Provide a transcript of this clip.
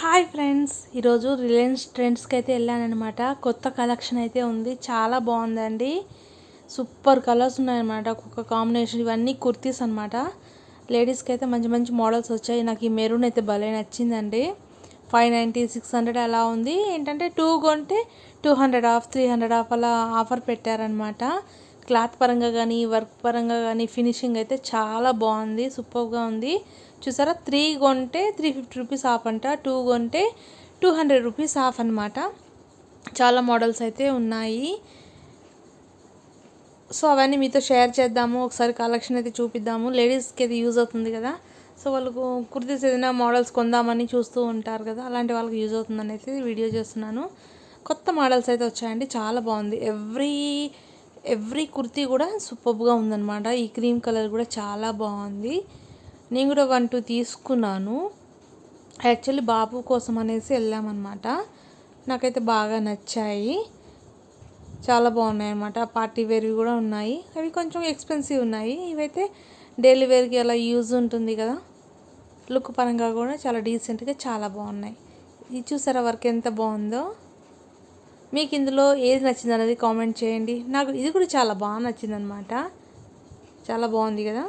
Hi friends. ఈరోజు Reliance ట్రెండ్స్కి అయితే వెళ్ళానమాట కొత్త కలెక్షన్ అయితే ఉంది. చాలా బాగుందండి. సూపర్ కలర్స్ ఉన్నాయన్నమాట. ఒక్కొక్క కాంబినేషన్ ఇవన్నీ కుర్తీస్ అనమాట లేడీస్కి అయితే మంచి మంచి మోడల్స్ వచ్చాయి. నాకు ఈ మెరూన్ అయితే భలే నచ్చిందండి. ఫైవ్ నైంటీ సిక్స్ హండ్రెడ్ అలా ఉంది. ఏంటంటే టూ కొంటే two hundred off three hundred off అలా ఆఫర్ పెట్టారనమాట క్లాత్ పరంగా కానీ వర్క్ పరంగా కానీ ఫినిషింగ్ అయితే చాలా బాగుంది సూపర్గా ఉంది. చూసారా? త్రీ కొంటే త్రీ ఫిఫ్టీ రూపీస్ ఆఫ్ అంట టూ కొంటే టూ హండ్రెడ్ రూపీస్ ఆఫ్ అనమాట చాలా మోడల్స్ అయితే ఉన్నాయి. సో అవన్నీ మీతో షేర్ చేద్దాము. ఒకసారి కలెక్షన్ అయితే చూపిద్దాము. లేడీస్కి అయితే యూజ్ అవుతుంది కదా. సో వాళ్ళకు కుర్తీస్ ఏదైనా మోడల్స్ కొందామని చూస్తూ ఉంటారు కదా. అలాంటి వాళ్ళకి యూజ్ అవుతుందని అయితే వీడియో చేస్తున్నాను. కొత్త మోడల్స్ అయితే వచ్చాయండి. చాలా బాగుంది. ఎవ్రీ ఎవ్రీ కుర్తీ కూడా సూపర్గా ఉందన్నమాట. ఈ క్రీమ్ కలర్ కూడా చాలా బాగుంది. నేను కూడా వన్ టూ తీసుకున్నాను. యాక్చువల్లీ బాబు కోసం అనేసి వెళ్ళామన్నమాట. నాకైతే బాగా నచ్చాయి. చాలా బాగున్నాయి అన్నమాట. పార్టీ వేర్వి కూడా ఉన్నాయి. అవి కొంచెం ఎక్స్పెన్సివ్ ఉన్నాయి. ఇవైతే డైలీ వేర్కి అలా యూజ్ ఉంటుంది కదా. లుక్ పరంగా కూడా చాలా డీసెంట్గా చాలా బాగున్నాయి. ఇది చూసారా వర్క్ ఎంత బాగుందో? మీకు ఇందులో ఏది నచ్చింది అనేది కామెంట్ చేయండి. నాకు ఇది కూడా చాలా బాగా నచ్చిందనమాట చాలా బాగుంది కదా?